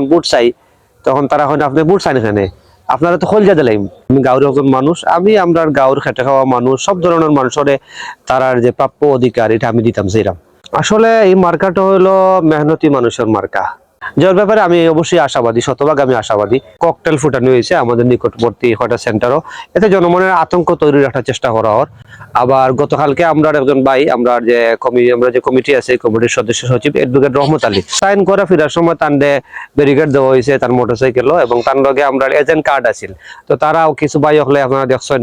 যখন বুট চাই, তখন তারা হয় আপনি বুট চাইন এখানে আপনারা তো খোলজা দিলাম আমি গাঁওর একজন মানুষ, আমি আমরা গাঁওর খেটে খাওয়া মানুষ, সব ধরনের মানুষের তারার যে প্রাপ্য অধিকার, এটা আমি দিতাম সেইরাম আসলে এই মার্কাটা হলো মেহনতি মানুষের মার্কা। যার ব্যাপারে আমি অবশ্যই আশাবাদী, শতভাগ আমি আশাবাদী। ককটেল ফুটানো হয়েছে আমাদের নিকটবর্তী হটা সেন্টারও। এতে জনমনের আতঙ্ক তৈরির একটা চেষ্টা করা হর আবার গতকালকে আমরা একজন ভাই, আমরা যে কমি, আমরা যে কমিটি আছে, কমিটির সদস্য সচিব, এডভোকেট রহমত আলী, সাইন করা ফেরার সময় তান্ডে ব্যারিকেড দেওয়া হয়েছে তার মোটরসাইকেলও এবং তার লগে আমরা এজেন্ট কার্ড আছিল। তো তারাও কিছু ভাই হলে আপনারা দেখছেন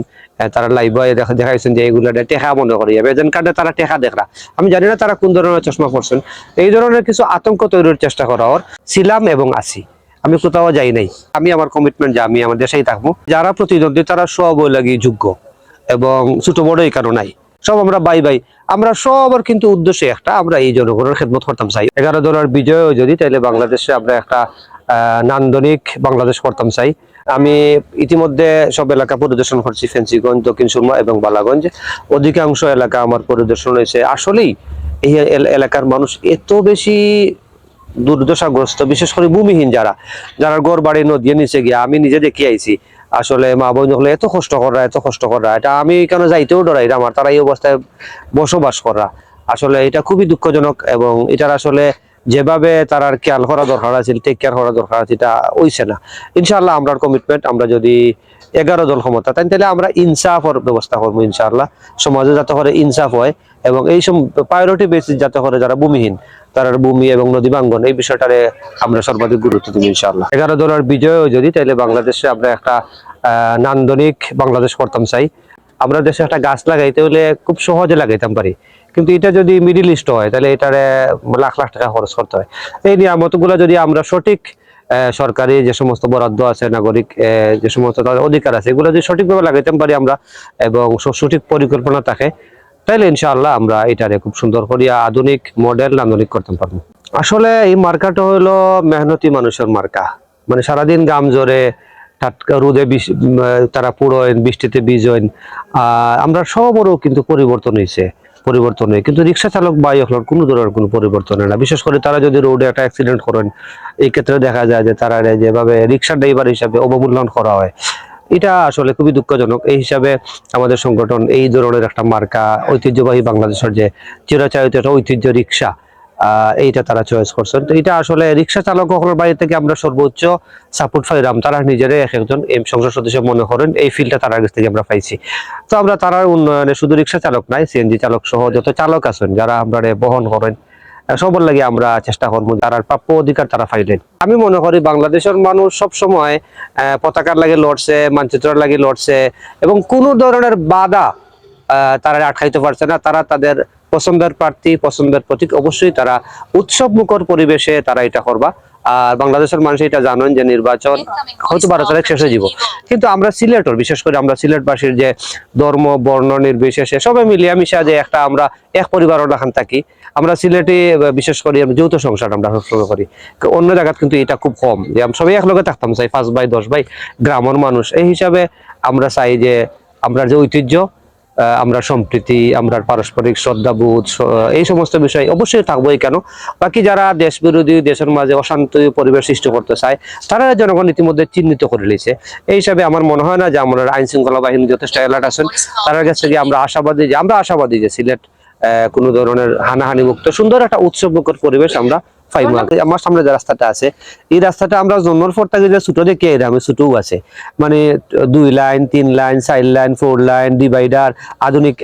তারা লাইভ দেখা, দেখাইছেন যে এইগুলো টেকা মনে করি। এজেন্ট কার্ডে তারা টেকা দেখরা আমি জানি না তারা কোন ধরনের চশমা পড়ছেন এই ধরনের কিছু আতঙ্ক তৈরির চেষ্টা করা ওর, ছিলাম এবং আছি। আমি কোথাও যাই নাই। আমি আমার কমিটমেন্ট যে আমি আমার দেশেই থাকব। যারা প্রতিদ্বন্দ্বী, তারা সব লাগি যোগ্য। এবং ছোট বড় এই কারণ নাই। সব আমরা বাই বাই। আমরা সবার কিন্তু উদ্দেশ্য একটা, আমরা এই জনগণের খেদমত করতাম, চাই। এগারো দলের বিজয় যদি তাহলে বাংলাদেশে আমরা একটা নান্দনিক বাংলাদেশ করতাম, চাই। আমি ইতিমধ্যে সব এলাকা পরিদর্শন করছি, ফেন্সিগঞ্জ, দক্ষিণ সুরমা এবং বালাগঞ্জ। অধিকাংশ এলাকা আমার পরিদর্শন হয়েছে। আসলেই এই এলাকার মানুষ এত বেশি দুর্দশাগ্রস্ত, বিশেষ করে ভূমিহীন যারা। যারা গড় বাড়ি নদী নিচে গিয়া আমি নিজে দেখি আইছি। আসলে মা বোন হলে এত কষ্ট করা, এত কষ্ট করা। এটা আমি কেন যাইতেও ডরাই আমার তারা এই অবস্থায় বসবাস করা। আসলে এটা খুবই দুঃখজনক এবং এটার আসলে যেভাবে তার খেয়াল করা দরকার আছে টেক কেয়ার করা দরকার আছে, এটা হইছে না। ইনশাল্লাহ আমরা কমিটমেন্ট আমরা যদি এগারো দল ক্ষমতা তাই তাহলে আমরা ইনসাফের ব্যবস্থা করব ইনশাআল্লাহ। সমাজে যাতে করে ইনসাফ হয় এবং এই সব প্রায়োরিটি বেসিস যাতে করে যারা ভূমিহীন তার ভূমি এবং নদী বাঙ্গন এই বিষয়টারে আমরা সর্বাধিক গুরুত্ব দিব ইনশাআল্লাহ। এগারো দলের বিজয় যদি তাহলে বাংলাদেশে আমরা একটা নান্দনিক বাংলাদেশ করতাম চাই। আমরা দেশে একটা গাছ লাগাইতে হলে খুব সহজে লাগাইতাম পারি। কিন্তু এটা যদি মিডিল ইস্ট হয় তাহলে এটারে লাখ লাখ টাকা খরচ করতে হয়। এই নিয়ামতগুলো যদি আমরা সঠিক সরকারি যে সমস্ত বরাদ্দ আছে, নাগরিক যে সমস্ত তাদের অধিকার আছে, এগুলো যদি সঠিকভাবে লাগাইতে পারি আমরা, এবং সঠিক পরিকল্পনা থাকে তাহলে ইনশাআল্লাহ আমরা এটারে খুব সুন্দর করিয়া আধুনিক মডেল নান্দনিক করতে পারব। আসলে এই মার্কাটা হলো মেহনতি মানুষের মার্কা। মানে সারাদিন গাম জোরে টাটকা রোদে তারা পুরোয় বৃষ্টিতে বিজয়েন আমরা সবরও কিন্তু পরিবর্তন হয়েছে, পরিবর্তন হয়। কিন্তু রিক্সা চালক বা হলোর কোনো ধরনের কোনো পরিবর্তন হয় না। বিশেষ করে তারা যদি রোডে একটা অ্যাক্সিডেন্ট করেন, এই ক্ষেত্রে দেখা যায় যে তারা যেভাবে রিক্সা ড্রাইভার হিসাবে অবমূল্যায়ন করা হয় এটা আসলে খুবই দুঃখজনক। এই হিসাবে আমাদের সংগঠন এই ধরনের একটা মার্কা, ঐতিহ্যবাহী বাংলাদেশের যে চিরাচারিত একটা ঐতিহ্য রিক্সা এইটা তারা চয়েস করছেন। তো এটা আসলে রিক্সা চালক সকলের বাড়ি থেকে আমরা সর্বোচ্চ সাপোর্ট পাইলাম। তারা নিজেরাই এক একজন এম সংসদ সদস্য মনে করেন, এই ফিল্ডটা তার কাছ থেকে আমরা পাইছি। তো আমরা তারার উন্নয়নে শুধু রিক্সা চালক নাই সিএনজি চালক সহ যত চালক আছেন, যারা আমরা বহন করেন সবার লাগে আমরা চেষ্টা করব যারা প্রাপ্য অধিকার তারা ফাইলেন আমি মনে করি বাংলাদেশের মানুষ সব সময় পতাকার লাগে লড়ছে, মানচিত্রের লাগে লড়ছে, এবং কোনো ধরনের বাধা তারা আটকাইতে পারছে না। তারা তাদের পছন্দের প্রার্থী, পছন্দের প্রতীক অবশ্যই তারা উৎসব মুখর পরিবেশে তারা এটা করবা। আর বাংলাদেশের মানুষ এটা জানেন যে নির্বাচন হয়তো বারো তারিখ শেষে যাব কিন্তু আমরা সিলেটর বিশেষ করে আমরা সিলেটবাসীর যে ধর্ম বর্ণ নির্বিশেষে সবাই মিলিয়ে মিশা যে একটা আমরা এক পরিবার দেখান থাকি। আমরা সিলেটে বিশেষ করে আমরা যৌথ সংসার আমরা সবসময় করি। অন্য জায়গাত কিন্তু এটা খুব কম। যে আমরা সবাই একলগে থাকতাম চাই পাঁচ ভাই দশ ভাই গ্রামের মানুষ। এই হিসাবে আমরা চাই যে আমরা যে ঐতিহ্য আমরা সম্প্রীতি, আমরা পারস্পরিক শ্রদ্ধাবোধ এই সমস্ত বিষয় অবশ্যই থাকবোই কেন? বাকি যারা দেশ বিরোধী দেশের মাঝে অশান্তি পরিবেশ সৃষ্টি করতে চায়, তারা জনগণ ইতিমধ্যে চিহ্নিত করে নিয়েছে। এই হিসাবে আমার মনে হয় না যে আমরা আইন শৃঙ্খলা বাহিনী যথেষ্ট অ্যালার্ট আছেন। তার কাছ থেকে আমরা আশাবাদী যে আমরা আশাবাদী যে সিলেট কোনো ধরনের হানাহানি মুক্ত সুন্দর একটা উৎসবমুখর পরিবেশ আমরা পাইবো আমার সামনে যে রাস্তাটা আছে, এই রাস্তাটা আমরা জন্মর পর থেকে যে ছোট দেখে আমি ছোটও আছে। মানে দুই লাইন, তিন লাইন, চার লাইন ফোর লাইন ডিভাইডার আধুনিক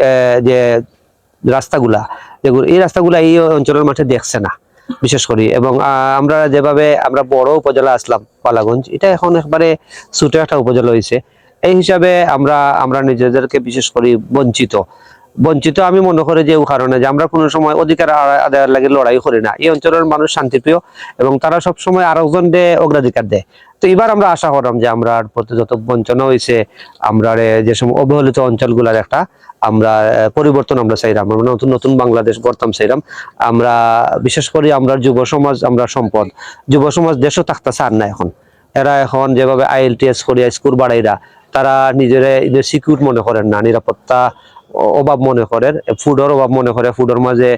যে রাস্তাগুলা। যেগুলো এই রাস্তাগুলা এই অঞ্চলের মাঠে দেখছে না, বিশেষ করে। এবং আমরা যেভাবে আমরা বড় উপজেলা আসলাম, পালাগঞ্জ, এটা এখন একবারে ছোট একটা উপজেলা হয়েছে। এই হিসাবে আমরা আমরা নিজেদেরকে বিশেষ করে বঞ্চিত। বঞ্চিত আমি মনে করি যে কারণে যে আমরা কোনো সময় অধিকার আদায়ের লাগে লড়াই করি না। এই অঞ্চলের মানুষ শান্তিপ্রিয় এবং তারা সব সময় আরেকজন দে অগ্রাধিকার দেয়। তো এবার আমরা আশা করলাম যে আমরা প্রতি যত বঞ্চনা হয়েছে আমরা যে সময় অবহেলিত অঞ্চলগুলার একটা আমরা পরিবর্তন আমরা চাইলাম। আমরা নতুন নতুন বাংলাদেশ গড়তাম চাইলাম। আমরা বিশেষ করে আমরা যুব সমাজ, আমরা সম্পদ, যুব সমাজ দেশও থাকতে চান না এখন। এরা এখন যেভাবে আইএলটিএস করিয়া স্কুল বাড়াইরা তারা নিজেরা সিকিউর মনে করেন না। নিরাপত্তা অভাব মনে করে ফুডের অভাব মনে করে ফুডের মাঝে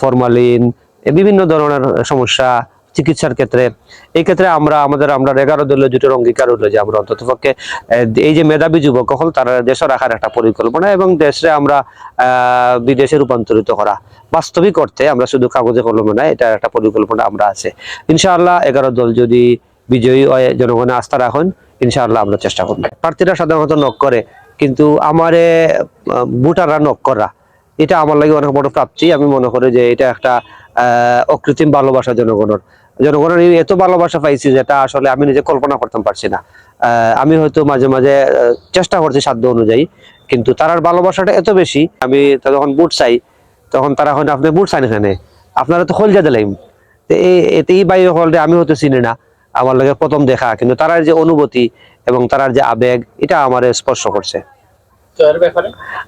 ফরমালিন বিভিন্ন ধরনের সমস্যা চিকিৎসার ক্ষেত্রে। এই ক্ষেত্রে আমরা, আমাদের, আমরা এগারো দলীয় জোটের অঙ্গীকার হলো যে আমরা অন্তত পক্ষে এই যে মেধাবী যুবক হল তারা দেশে রাখার একটা পরিকল্পনা এবং দেশে আমরা বিদেশে রূপান্তরিত করা। বাস্তবিক করতে আমরা শুধু কাগজে কলমে না এটা একটা পরিকল্পনা আমরা আছে। ইনশাআল্লাহ এগারো দল যদি বিজয়ী হয়, জনগণের আস্থা রাখেন, ইনশাআল্লাহ আমরা চেষ্টা করব। প্রার্থীরা সাধারণত নক করে কিন্তু আমারে ভোটাররা নক করা, এটা আমার লাগে অনেক বড় প্রাপ্তি আমি মনে করি যে এটা একটা অকৃত্রিম ভালোবাসা জনগণের। জনগণের এত ভালোবাসা পাইছি যেটা আসলে আমি নিজে কল্পনা করতে পারছি না। আমি হয়তো মাঝে মাঝে চেষ্টা করছি সাধ্য অনুযায়ী, কিন্তু তারার ভালোবাসাটা এত বেশি, আমি যখন বুট চাই, তখন তারা হয় আপনি বুট চান এখানে? আপনারা তো খোলজা দিলাম। এতে এই বায়ু হলটা আমি হয়তো চিনি না, আমার লাগে প্রথম দেখা, কিন্তু তারার যে অনুভূতি এবং তারার যে আবেগ এটা আমার স্পর্শ করছে।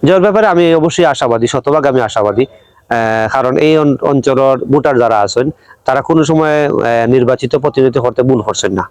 জয়ের ব্যাপারে? আমি অবশ্যই আশাবাদী শতভাগ আমি আশাবাদী। আহ, কারণ এই অঞ্চলের ভোটার যারা আছেন তারা কোনো সময় আহ, নির্বাচিত প্রতিনিধি করতে ভুল করছেন না।